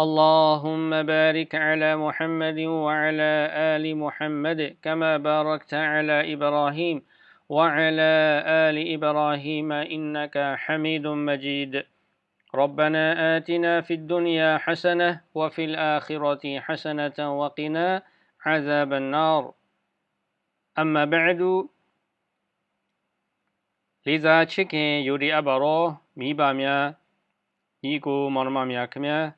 اللهم بارك على محمد وعلى آل محمد كما باركت على إبراهيم وعلى آل إبراهيم إنك حميد مجيد ربنا آتنا في الدنيا حسنة وفي الآخرة حسنة وقنا عذاب النار أما بعد لذا تشكي يوري أبرو ميباميا نيكو مرماميا كميا السلام عليكم ورحمة الله وبركاته الحمد لله ဥစွာကျွန်တော်တို့ကြည်ကျင်မြင့်မြတ်တော်မူသောအလ္လာဟူရှင်မြတ်အားချီးမွမ်းထောပနာကျေးဇူးပြုခြင်းကို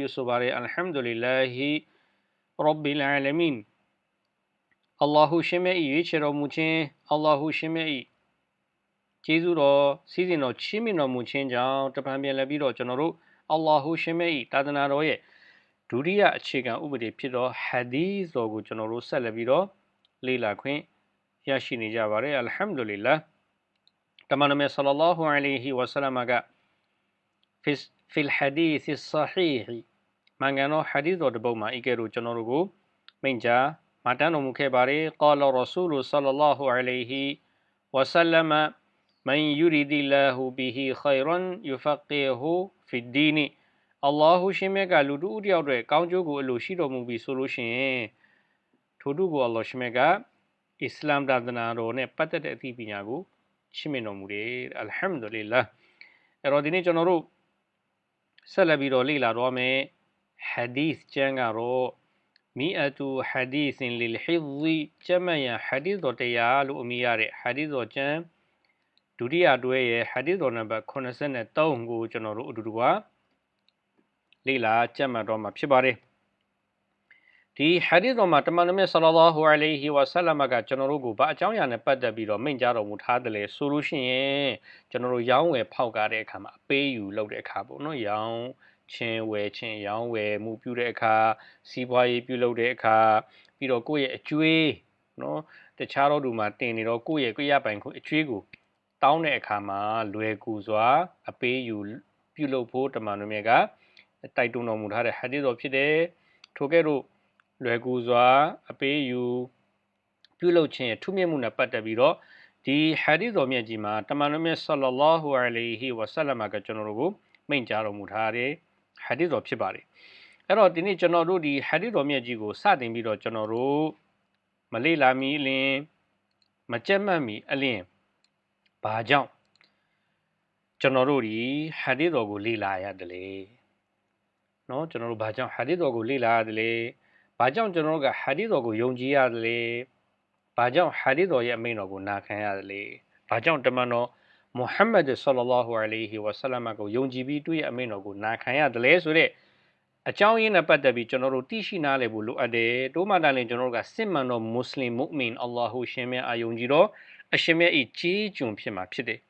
ယူဆိုပါရယ်အလ်ဟမ်ဒူလ illah ဟီရဘ်ဘီလ်အာလမင်အလ္လာဟူရှင်မြတ်၏ရွေးချယ်တော်မူခြင်းအလ္လာဟူရှင်မြတ်၏ကျေးဇူးတော်စီးစိမ်တော်ချီးမြှင့်တော်မူခြင်းကြောင့်တပံပြန်လည်းပြီးတော့ကျွန်တော်တို့အလ္လာဟူရှင်မြတ်၏တာသနာတော်ရဲ့ ဒုတိယအခြေခံဥပဒေဖြစ်သောဟာဒီသ်တော်ကိုကျွန်တော်တို့ဆက်လက်ပြီးတော့လေ့လာခွင့်ရရှိနေကြပါတယ်အလ်ဟမ်ဒူလ illah တမန်တော်မြတ်ဆလလောဟူအလိုင်ဟီဝဆလမ်က في في الحديث الصحيح မင်္ဂန်တော်ဟာဒီသ်တော်တစ်ပုဒ်မှာဤကဲ့သို့ကျွန်တော်တို့ကိုမိန့်ကြားမတန်းတော်မူခဲ့ပါတယ် قال رسول صلى الله عليه وسلم من يريد الله به خيرا يفقهه في الدين အလ္လာဟူရှင်မြတ်ကလူတို့တယောက်တွေကောင်းကျိုးကိုအလိုရှိတော်မူပြီးဆိုလို့ရှိရင်ထို့သူကိုအလ္လာဟ်ရှင်မြတ်ကအစ္စလာမ်သာသနာတော်နဲ့ပတ်သက်တဲ့အသိပညာကိုချီးမြှင့်တော်မူတယ်အလ်ဟမ်ဒူလ illah အဲ့တော့ဒီနေ့ကျွန်တော်တို့ဆက်လက်ပြီးတော့လေ့လာတော့မယ်ဟာဒီသ်ကျမ်းကတော့မီအတူဟာဒီသင်လီလ်ဟိဇီကျမ်းမှန်ရဟာဒီသ်တော်တရားလို့အမည်ရတဲ့ဟာဒီသ်တော်ကျမ်းဒုတိယတွဲရဲ့ဟာဒီသ်တော်နံပါတ်83ကိုကျွန်တော်တို့အတူတူက လေ့လာကြက်မှတ်တော့မှာဖြစ်ပါတယ်ဒီဟာဒီသ်တော်မှာတမန်တော်မြတ်ဆလလောဟူအလိုင်ဟီဝါဆလမ်ကကျွန်တော်တို့ကိုဘာအကြောင်းအရာနဲ့ပတ်သက်ပြီးတော့မိန့်ကြားတော်မူထားတယ်လဲဆိုလို့ရှိရင်ကျွန်တော်တို့ရောင်းဝယ်ဖောက်ကားတဲ့အခါမှာအပေးယူလုပ်တဲ့အခါပေါ့နော်ရောင်းချင်းဝယ်ချင်းရောင်းဝယ်မှုပြုတဲ့အခါစီးပွားရေးပြုလုပ်တဲ့အခါပြီးတော့ကိုယ့်ရဲ့အကျွေးနော်တခြားတော့သူမှာတင်နေတော့ကိုယ့်ရဲ့ကိုယ့်ရပိုင်ကိုအကျွေးကိုတောင်းတဲ့အခါမှာလွယ်ကူစွာအပေးယူပြုလုပ်ဖို့တမန်တော်မြတ်က တိုက်တွန်းတော်မူထားတဲ့ဟာဒီတော်ဖြစ်တယ်ထိုကဲ့သို့လွယ်ကူစွာအပေးယူပြုလုပ်ခြင်းထူးမြတ်မှုနဲ့ပတ်သက်ပြီးတော့ဒီဟာဒီတော်မြတ်ကြီးမှာတမန်တော်မြတ်ဆလလောဟူအလိုင်ဟီဝဆလမ်ကကျွန်တော်တို့ကိုမိန့်ကြားတော်မူထားတဲ့ဟာဒီတော်ဖြစ်ပါတယ်အဲ့တော့ဒီနေ့ကျွန်တော်တို့ဒီဟာဒီတော်မြတ်ကြီးကိုစတင်ပြီးတော့ကျွန်တော်တို့မလေ့လာမီအလင်းမကြက်မှတ်မီအလင်းဘာကြောင့်ကျွန်တော်တို့ဒီဟာဒီတော်ကိုလေ့လာရတယ်လေ နော်ကျွန်တော်တို့ဘာကြောင့်ဟာဒီသ်တော်ကိုလေ့လာရတယ်လဲဘာကြောင့်ကျွန်တော်တို့ကဟာဒီသ်တော်ကိုယုံကြည်ရတယ်လဲဘာကြောင့်ဟာဒီသ်တော်ရဲ့အမိန့်တော်ကိုနာခံရတယ်လဲဘာကြောင့်တမန်တော်မုဟမ္မဒ်ဆလလာဟူအလိုင်ဟီဝါဆလမ်ကိုယုံကြည်ပြီးသူ့ရဲ့အမိန့်တော်ကိုနာခံရတယ်လဲဆိုတဲ့အကြောင်းရင်းနဲ့ပတ်သက်ပြီးကျွန်တော်တို့သိရှိနားလည်ဖို့လိုအပ်တယ်တိုးမတားလင်ကျွန်တော်တို့ကစစ်မှန်သောမွတ်စလင်မုမင်အလ္လာဟူရှင်မြတ်အာယုံကြည်တော်အရှင်မြတ်ဤကြီးကျွန်ဖြစ်မှာဖြစ်တယ်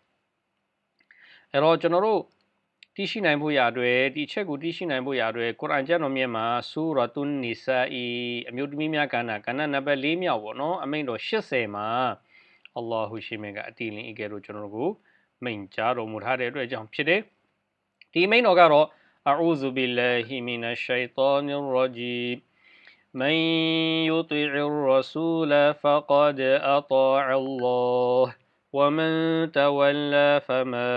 အဲ့တော့ကျွန်တော်တို့ တရှိနိုင်ဖို့ရအတွက်ဒီချက်ကိုတရှိနိုင်ဖို့ရအတွက်ကုရ်အာန်ကျမ်းတော်မြတ်မှာဆူရတုန်နီဆာအီအမျိုးသမီးများကဏ္ဍကဏ္ဍနံပါတ်၄မြောက်ပေါ့နော်အမိန့်တော်80မှာအလ္လာဟူရှင်မြတ်ကအတီလင်ဤကဲ့သို့ကျွန်တော်တို့ကိုမိန့်ကြားတော်မူထားတဲ့အတွက်ကြောင့်ဖြစ်တယ်။ဒီမိန့်တော်ကတော့ أعوذ بالله من الشيطان الرجيم من يطع الرسول فقد أطاع الله ومن تولى فما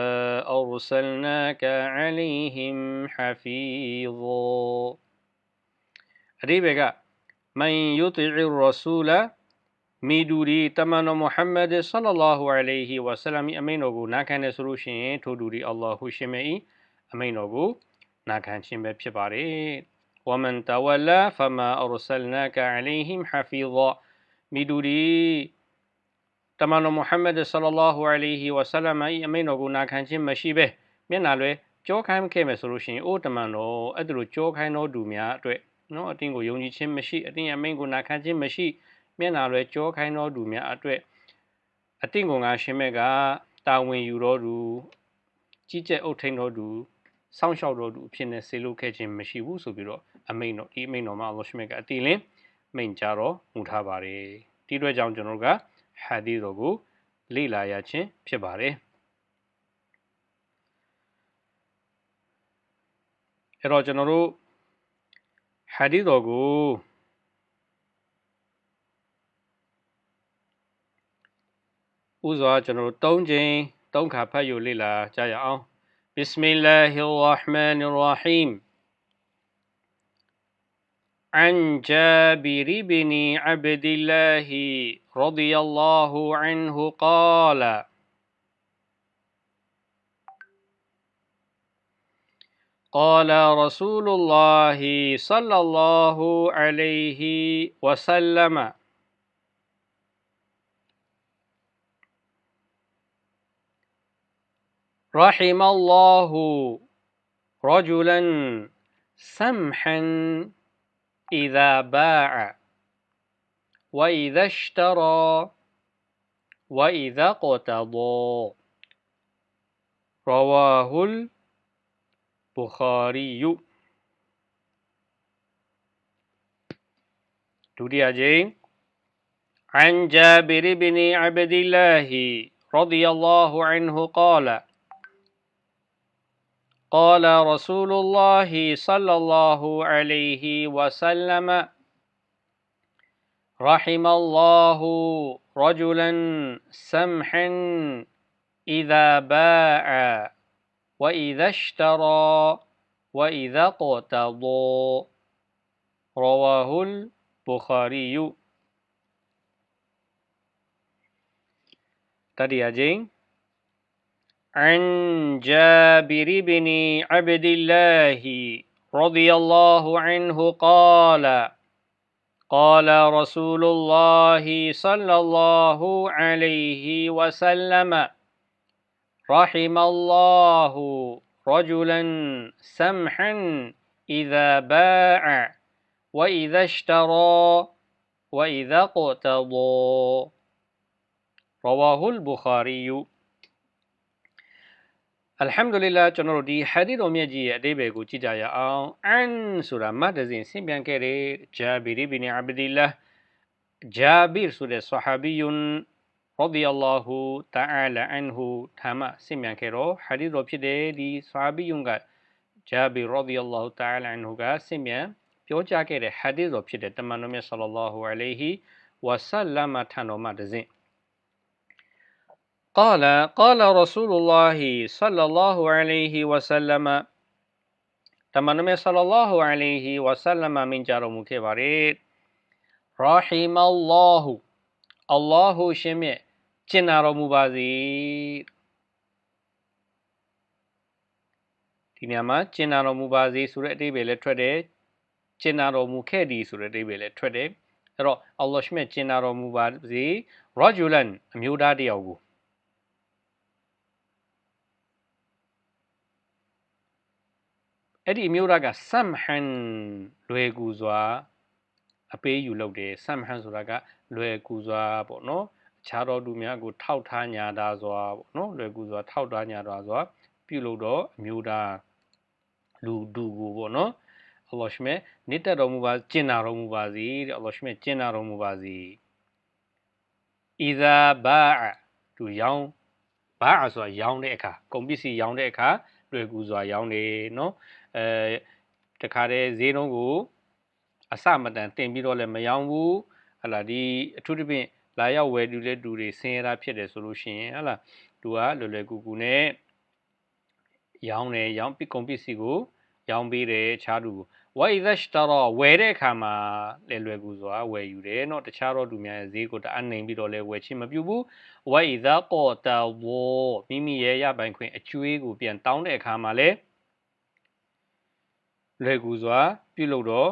أرسلناك عليهم حفيظا. ريبك من يطع الرسول ميدوري تمن محمد صلى الله عليه وسلم أمين أمينوغو ناكان سروشين تدوري الله شمعي أمين أبو ناكان شمع بشباري ومن تولى فما أرسلناك عليهم حفيظا. ميدوري တမန်တော်မုဟမ္မဒ်ဆလလောဟူအလိုင်ဟီဝဆလမ်၏အမိန့်တော်ကိုနာခံခြင်းမရှိဘဲမျက်နာလွဲကြောခိုင်းခဲ့မယ်ဆိုလို့ရှိရင်အိုးတမန်တော်အဲ့ဒါလိုကြောခိုင်းတော်သူများအတွက်နော်အတင်းကိုယုံကြည်ခြင်းမရှိအတင်းရဲ့အမိန့်ကိုနာခံခြင်းမရှိမျက်နာလွယ်ကြောခိုင်းတော်သူများအတွက်အတင်းကိုငါရှင်မဲ့ကတာဝန်ယူတော်သူကြီးကျယ်အုပ်ထိန်တော်သူစောင့်ရှောက်တော်သူအဖြစ်နဲ့ဆေလို့ခဲ့ခြင်းမရှိဘူးဆိုပြီးတော့အမိန့်တော်ဒီအမိန့်တော်မှာအလ္လာဟ်ရှင်မဲ့ကအတီလင်းမိန့်ကြားတော်မူထားပါတယ်ဒီအတွက်ကြောင့်ကျွန်တော်တို့က ဟာဒီတော်ကိုလေ့လာရခြင်းဖြစ်ပါတယ်အဲ့တော့ကျွန်တော်တို့ဟာဒီတော်ကိုဥစွာကျွန်တော်တို့၃ချိန်၃ခါဖတ်ယူလေ့လာကြရအောင် بسم الله الرحمن الرحيم عن جابر بن عبد الله رضي الله عنه قال قال رسول الله صلى الله عليه وسلم رحم الله رجلا سمحا إذا باع وإذا اشترى وإذا اقتضى. رواه البخاري. تريد عن جابر بن عبد الله رضي الله عنه قال قال رسول الله صلى الله عليه وسلم رحم الله رجلا سمحا إذا باع وإذا اشترى وإذا اقتضى رواه البخاري. Tadi Ajeng عن جابر بن عبد الله رضي الله عنه قال قال رسول الله صلى الله عليه وسلم رحم الله رجلا سمحا إذا باع وإذا اشترى وإذا اقتضى. رواه البخاري. အလ်ဟမ်ဒူလ illah ကျွန်တော်တို့ဒီဟာဒီတော်မြတ်ကြီးရဲ့အတိပ္ပယ်ကိုကြည့်ကြရအောင်အန်ဆိုတာမတ်တဇင်ဆင့်ပြန်ခဲ့တဲ့ဂျာဘီရီဘီနီအဘဒီလာဂျာဘီဆိုတဲ့ဆဟာဘီယွန်ရဒီအလာဟူတာအလာအန်ဟူထာမဆင့်ပြန်ခဲ့တော့ဟာဒီတော်ဖြစ်တဲ့ဒီဆဟာဘီယွန်ကဂျာဘီရဒီအလာဟူတာအလာအန်ဟူကဆင့်ပြန်ပြောကြားခဲ့တဲ့ဟာဒီတော်ဖြစ်တဲ့တမန်တော်မြတ်ဆလ္လာဟူအလိုင်ဟီဝါဆလမ်ထံတော်မှာတဇင် قال قال رسول الله صلى الله عليه وسلم တမန်တော်မြတ်ဆလ္လာဟူအလိုင်ဟီဝဆလမ်မင်ကြတော်မူခဲ့ပါတယ်ရာဟီမလ္လာဟူအလ္လာဟူရှင်မြတ်ကျင်နာတော်မူပါစေဒီနေရာမှာကျင်နာတော်မူပါစေဆိုတဲ့အဓိပ္ပာယ်လည်းထွက်တယ်ကျင်နာတော်မူခဲ့သည်ဆိုတဲ့အဓိပ္ပာယ်လည်းထွက်တယ်အဲ့တော့အလ္လာဟ်ရှင်မြတ်ကျင်နာတော်မူပါစေရာဂျူလန်အမျိုးသားတယောက်ကို အဲ့ဒီအမျိုးသားကဆမ်ဟန်လွယ်ကူစွာအပေးယူလုပ်တယ်ဆမ်ဟန်ဆိုတာကလွယ်ကူစွာပေါ့နော်အခြားတော်သူများကိုထောက်ထားညာတာစွာပေါ့နော်လွယ်ကူစွာထောက်ထားညာတာစွာပြုလုပ်တော့အမျိုးသားလူဒူကိုပေါ့နော်အလ္လာဟ်ရှမေနိတ္တတော်မူပါကျင့်တော်မူပါစေတဲ့အလ္လာဟ်ရှမေကျင့်တော်မူပါစေအီဇာဘာသူရောင်းဘာဆိုတာရောင်းတဲ့အခါကုန်ပစ္စည်းရောင်းတဲ့အခါလွယ်ကူစွာရောင်းတယ်နော် အဲတခါတည်းဈေးနှုန်းကိုအစမတန်တင်ပြီးတော့လည်းမရောင်းဘူးဟလာဒီအထူးသဖြင့်လာရောက်ဝယ်တူတဲ့တူတွေဆင်းရဲတာဖြစ်တယ်ဆိုလို့ရှိရင်ဟလာသူကလွယ်လွယ်ကူကူနဲ့ရောင်းတယ်ရောင်းပကုန်ပစ္စည်းကိုရောင်းပေးတယ်ခြားသူကိုဝိုင်ဇက်တော့ဝယ်တဲ့အခါမှာလဲလွယ်ကူစွာဝယ်ယူတယ်เนาะတခြားတော့သူများရဲ့ဈေးကိုတအနိုင်ပြီးတော့လဲဝယ်ချင်းမပြုဘူးဝိုင်ဇက်ကောတဝမိမိရဲ့ရပိုင်ခွင့်အကျွေးကိုပြန်တောင်းတဲ့အခါမှာလဲ လွယ်ကူစွာ ပြုလုပ်တော်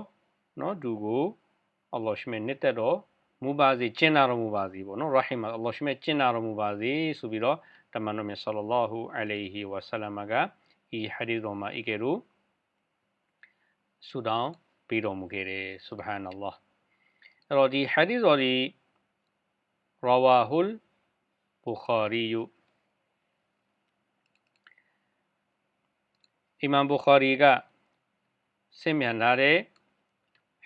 နော်သူကိုအလ္လာဟ်ရှ်မနှစ်သက်တော်မူပါစေကျင့်နာတော်မူပါစေပေါ့နော်ရဟီမာအလ္လာဟ်ရှ်မကျင့်နာတော်မူပါစေဆိုပြီးတော့တမန်တော်မြတ်ဆလ္လာလာဟူအလိုင်ဟီဝါဆလမ်ကဤဟာဒီသ်တော်မှာဤကဲ့သို့ဆူတောင်းပေးတော်မူခဲ့တယ်ဆုဘဟာနလ္လာဟ်အဲ့တော့ဒီဟာဒီသ်တော်ဒီရဝါဟุลဘူခါရီယုအီမမ်ဘူခါရီက ဆင့်မြန်လာတဲ့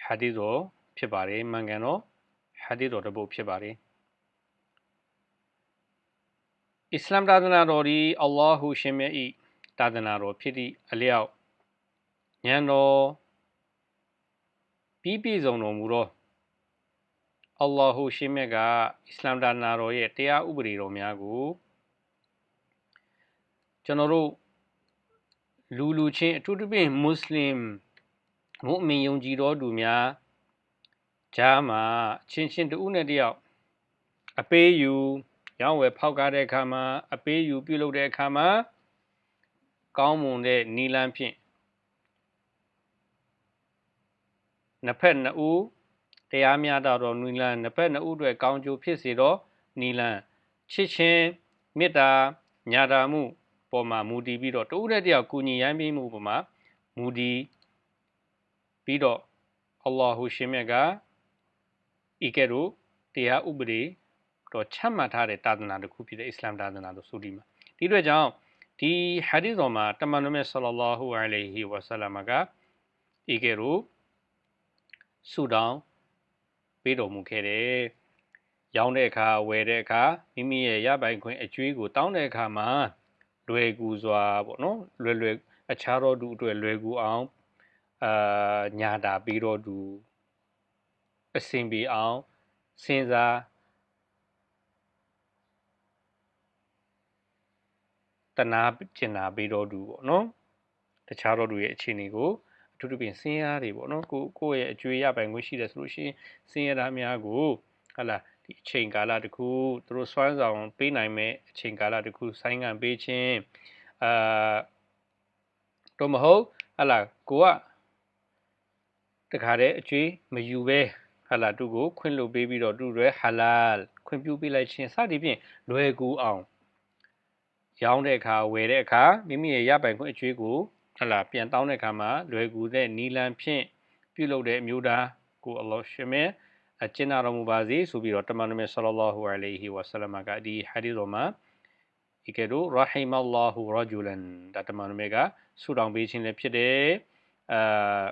ဟာဒီသ်တော်ဖြစ်ပါတယ်မှန်ကန်တော့ဟာဒီသ်တော်တစ်ပုဒ်ဖြစ်ပါတယ်အစ္စလာမ်သာသနာတော်ဒီအလ္လာဟူရှင်မြတ်ဤသာသနာတော်ဖြစ်သည့်အလျောက်ဉာဏ်တော်ပြီးပြည့်စုံတော်မူသောအလ္လာဟူရှင်မြတ်ကအစ္စလာမ်သာသနာတော်ရဲ့တရားဥပဒေတော်များကိုကျွန်တော်တို့လူလူချင်းအထူးသဖြင့်မွတ်စလင် မုအမင်ယုံကြည်တော်သူများဂျားမှာချင်းချင်းတူနဲ့တယောက်အပေးယူရောင်းဝယ်ဖောက်ကားတဲ့အခါမှာအပေးယူပြုလုပ်တဲ့အခါမှာကောင်းမွန်တဲ့နီလန်းဖြင့်နှစ်ဖက်နှစ်ဦးတရားမျှတသောနီလန်းနှစ်ဖက်နှစ်ဦးအတွက်ကောင်းကျိုးဖြစ်စေသောနီလန်းချစ်ချင်းမေတ္တာညာတာမှုပေါ်မှာမူတည်ပြီးတော့တဦးတဲ့တယောက်ကူညီရမ်းပြီးမှုပေါ်မှာမူတည် ပြီးတော့အလ္လာဟူရှင်မြတ်ကဤကဲ့သို့တရားဥပဒေတော့ချမှတ်ထားတဲ့သာသနာတစ်ခုဖြစ်တဲ့အစ္စလာမ်သာသနာလို့ဆိုဒီမှာဒီအတွက်ကြောင့်ဒီဟာဒီသ်တော်မှာတမန်တော်မြတ်ဆလ္လာလာဟူအလိုင်ဟီဝါဆလမ်ကဤကဲ့သို့ဆူတောင်းပေးတော်မူခဲ့တယ်ရောင်းတဲ့အခါဝယ်တဲ့အခါမိမိရဲ့ရပိုင်ခွင့်အကျွေးကိုတောင်းတဲ့အခါမှာလွယ်ကူစွာပေါ့နော်လွယ်လွယ်အခြားသောသူအတွက်လွယ်ကူအောင် အာညာတာပြီးတော့သူအဆင်ပြေအောင်စဉ်းစားတနာကျင်နာပေးတော့သူပေါ့နော်တခြားတော့သူရဲ့အခြေအနေကိုအထူးသဖြင့်စင်းရတွေပေါ့နော်ကိုကိုယ့်ရဲ့အကျွေးရပိုင်ခွင့်ရှိတယ်ဆိုလို့ရှိရင်စင်းရတာများကိုဟလာဒီအချိန်ကာလတခုသူတို့စွမ်းဆောင်ပေးနိုင်မဲ့အချိန်ကာလတခုဆိုင်းငံ့ပေးခြင်းအာတော့မဟုတ်ဟလာကိုက တခါတည်းအကျွေးမယူပဲဟလာသူကိုခွင့်လွှတ်ပေးပြီးတော့သူတွေဟလာခွင့်ပြုပေးလိုက်ခြင်းစသည်ဖြင့်လွယ်ကူအောင်ရောင်းတဲ့အခါဝယ်တဲ့အခါမိမိရဲ့ရပိုင်ခွင့်အကျွေးကိုဟလာပြန်တောင်းတဲ့အခါမှာလွယ်ကူတဲ့နီလန်ဖြင့်ပြုလုပ်တဲ့အမျိုးသားကိုအလ္လာဟ်ရှင်မဲအကျဉ်းတော်မူပါစေဆိုပြီးတော့တမန်တော်မြတ်ဆလ္လာဟူအလိုင်ဟီဝါဆလမ်ကဒီဟာဒီတော်မှာဒီကဲတော့ရဟိမလ္လာဟူရဂျူလန်ဒါတမန်တော်မြတ်ကဆုတောင်းပေးခြင်းလည်းဖြစ်တယ်အာ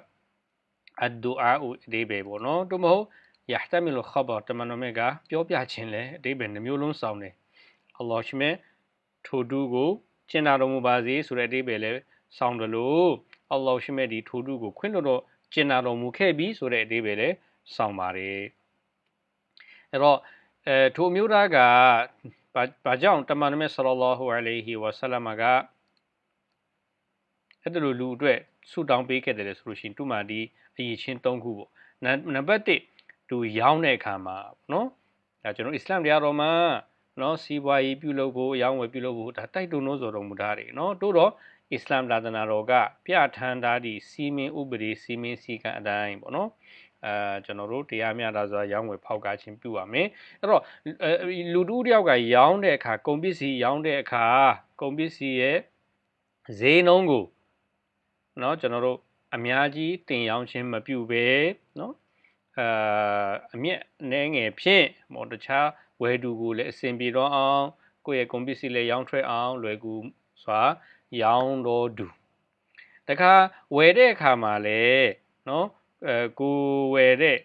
အဒူအာဦးအဓိပ္ပာယ်ပေါ့နော်တို့မဟုတ်ယဟ်တမီလ်ခဘတမန်တော်မြတ်ကပြောပြခြင်းလည်းအဓိပ္ပာယ်နှမျိုးလုံးဆောင်တယ်အလ္လာဟ်ရှင်မဲထိုတူကိုကျင့်တော်မူပါစေဆိုတဲ့အဓိပ္ပာယ်လည်းဆောင်တယ်လို့အလ္လာဟ်ရှင်မဲဒီထိုတူကိုခွင့်လွှတ်တော့ကျင့်တော်မူခဲ့ပြီဆိုတဲ့အဓိပ္ပာယ်လည်းဆောင်ပါတယ်အဲ့တော့အဲထိုမျိုးသားကဘာကြောင့်တမန်တော်မြတ်ဆလ္လာလဟူအလိုင်ဟီဝါဆလမ်က အဲ့ဒါလိုလူအတွက်ဆူတောင်းပေးခဲ့တယ်ဆိုလို့ရှိရင်သူ့မှာဒီအရေးချင်း၃ခုပေါ့နံပါတ်1သူရောင်းတဲ့အခါမှာနော်ဒါကျွန်တော်အစ္စလာမ်တရားတော်မှာနော်စီးပွားရေးပြုလုပ်ဖို့ရောင်းဝယ်ပြုလုပ်ဖို့ဒါတိုက်တွန်းလို့ဆိုတော်မူတာတွေနော်တို့တော့အစ္စလာမ်သာသနာတော်ကပြဋ္ဌာန်းထားသည့်စီမင်းဥပဒေစီမင်းစည်းကမ်းအတိုင်းပေါ့နော်အဲကျွန်တော်တို့တရားမျှတစွာရောင်းဝယ်ဖောက်ကားခြင်းပြုရမယ်အဲ့တော့လူတူတယောက်ကရောင်းတဲ့အခါကုန်ပစ္စည်းရောင်းတဲ့အခါကုန်ပစ္စည်းရဲ့ဈေးနှုန်းကို เนาะကျွန်တော်တို့အများကြီးတင်ရောင်းခြင်းမပြုဘဲเนาะအာအမြင့်အနေငယ်ဖြင့်ဟောတခြားဝယ်သူကိုလည်းအဆင်ပြေတော့အောင်ကိုယ့်ရဲ့ကုန်ပစ္စည်းလည်းရောင်းထွက်အောင်လွယ်ကူစွာရောင်းတော်သူတခါဝယ်တဲ့အခါမှာလည်းเนาะအဲကိုဝယ်တဲ့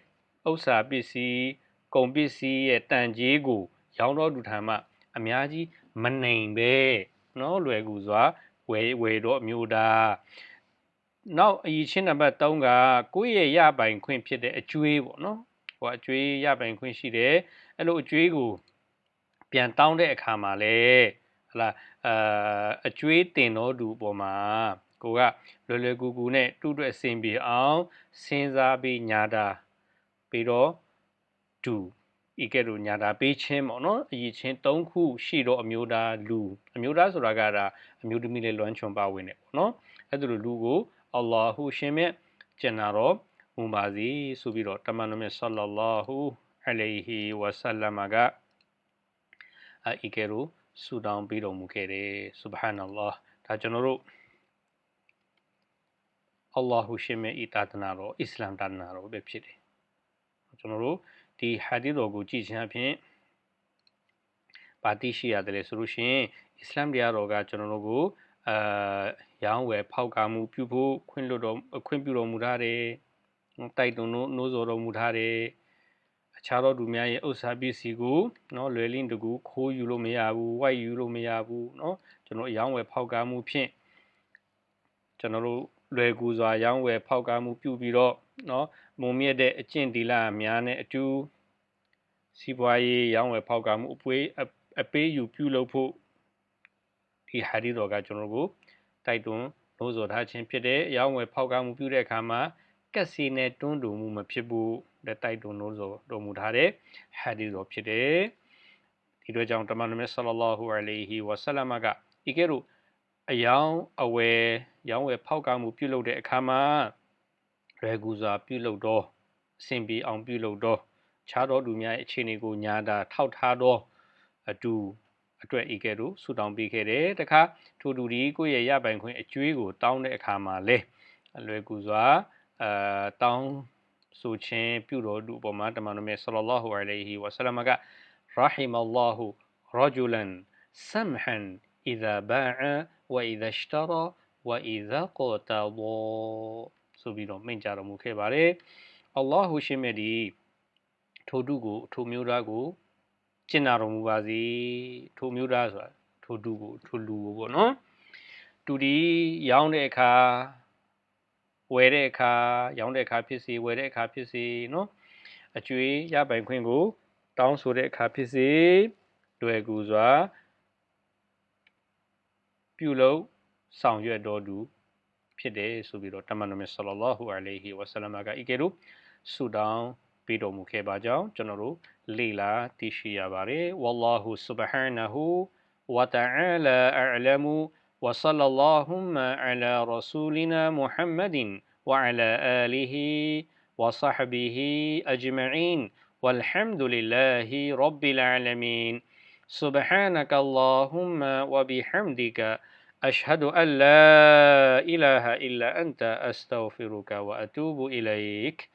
ဥစ္စာပစ္စည်းကုန်ပစ္စည်းရဲ့တန်ကြေးကို ရောင်းတော့သူထံမှအများကြီးမနိုင်ပဲเนาะလွယ်ကူစွာဝယ်ဝယ်တော့အမျိုးသား နောက်အရေးချင်းနံပါတ်3ကကိုယ့်ရဲ့ရပိုင်ခွင့်ဖြစ်တဲ့အကျွေးပေါ့နော်ဟိုအကျွေးရပိုင်ခွင့်ရှိတယ်အဲ့လိုအကျွေးကိုပြန်တောင်းတဲ့အခါမှာလေဟလာအာအကျွေးတင်တော်သူအပေါ်မှာကိုကလွယ်လွယ်ကူကူနဲ့တူတွက်အဆင်ပြေအောင်စဉ်းစားပြီးညာတာပြီးတော့တူဤကဲ့သို့ညာတာပေးခြင်းပေါ့နော်အရေးချင်း၃ခုရှိတော့အမျိုးသားလူအမျိုးသားဆိုတာကဒါအမျိုးသမီးလေးလွမ်းချွန်ပါဝင်တယ်ပေါ့နော်အဲ့ဒါလိုလူကို အလ္လာဟူရှင်မြတ်ကျင်နာတော်မူပါစေဆိုပြီးတော့တမန်တော်မြတ်ဆလ္လာလာဟူအလိုင်ဟီဝါဆလမ်ကဤကဲ့သို့ဆူတောင်းပေးတော်မူခဲ့တယ်ဆူဘဟာနလ္လာဒါကျွန်တော်တို့အလ္လာဟူရှင်မြတ်ဤသာသနာတော်အစ္စလာမ်သာသနာတော်ပဲဖြစ်တယ်ကျွန်တော်တို့ဒီဟာဒီတော်ကိုကြည့်ခြင်းအပြင်ဘာသိရှိရတယ်လဲဆိုလို့ရှိရင်အစ္စလာမ်တရားတော်ကကျွန်တော်တို့ကို အာရောင်းဝယ်ဖောက်ကားမှုပြုဖို့ခွင့်လွတ်တော်ခွင့်ပြုတော်မူထားတယ်တိုက်တွန်းနှိုးဆော်တော်မူထားတယ်အခြားသောသူများရဲ့ဥစ္စာပစ္စည်းကိုနော်လွယ်လင်းတကူခိုးယူလို့မရဘူးဝိုက်ယူလို့မရဘူးနော်ကျွန်တော်ရောင်းဝယ်ဖောက်ကားမှုဖြင့်ကျွန်တော်တို့လွယ်ကူစွာရောင်းဝယ်ဖောက်ကားမှုပြုပြီးတော့နော်မုံမြင့်တဲ့အကျင့်ဒီလာများနဲ့အတူစီးပွားရေးရောင်းဝယ်ဖောက်ကားမှုအပွေးအပေးယူပြုလုပ်ဖို့ ဒီဟာဒီတော်ကကျွန်တော်တို့တိုက်တွန်းလို့ဆိုထားခြင်းဖြစ်တဲ့အရောင်းဝယ်ဖောက်ကားမှုပြုတဲ့အခါမှာကက်စီနဲ့တွန်းတူမှုမဖြစ်ဘူးတဲ့တိုက်တွန်းလို့ဆိုတော်မူထားတဲ့ဟာဒီတော်ဖြစ်တယ်ဒီတို့ကြောင့်တမန်တော်မြတ်ဆလလောဟူအလိုင်ဟီဝဆလမကဤကဲ့သို့အယောင်အဝယ်ရောင်းဝယ်ဖောက်ကားမှုပြုလုပ်တဲ့အခါမှာရေကူစွာပြုလုပ်တော့အစဉ်ပြေအောင်ပြုလုပ်တော့ခြားတော်သူများရဲ့အခြေအနေကိုညာတာထောက်ထားတော့အတူ အတွက်ဤကဲ့သို့ဆူတောင်းပေးခဲ့တယ်တခါထိုသူဒီကိုယ့်ရဲ့ရပိုင်ခွင့်အကျွေးကိုတောင်းတဲ့အခါမှာလဲအလွယ်ကူစွာအာတောင်းဆိုခြင်းပြုတော်သူအပေါ်မှာတမန်တော်မြတ်ဆလလောဟူအလိုင်ဟီဝဆလမကရာဟီမလာဟူရဂျူလန်ဆမ်ဟန် إذا باع وإذا اشترى وإذا قتضى ဆိုပြီးတော့မိန့်ကြတော်မူခဲ့ပါတယ်။အလ္လာဟူရှင်မြတ်ဒီထိုတုကိုထိုမျိုးသားကို ကျင့်တော်မူပါစေ။ထိုမျိုးသားဆိုတာထိုတုကိုထိုလူကိုပေါ့နော်။တူဒီရောင်းတဲ့အခါဝယ်တဲ့အခါရောင်းတဲ့အခါဖြစ်စေဝယ်တဲ့အခါဖြစ်စေနော်အကျွေးရပိုင်ခွင့်ကို တောင်းဆိုတဲ့အခါဖြစ်စေလွယ်ကူစွာပြုလုပ်ဆောင်ရွက်တော်သူဖြစ်တယ်ဆိုပြီးတော့တမန်တော်မြတ်ဆလလောဟူအလိုင်ဟီဝဆလမ်ကဤကဲ့သို့ဆုတောင်းပေးတော်မူခဲ့ပါကြောင်းကျွန်တော်တို့ ليلة تشيا باري. والله سبحانه وتعالى أعلم. وصلى اللهم على رسولنا محمد وعلى آله وصحبه أجمعين. والحمد لله رب العالمين. سبحانك اللهم وبحمدك أشهد أن لا إله إلا أنت أستغفرك وأتوب إليك.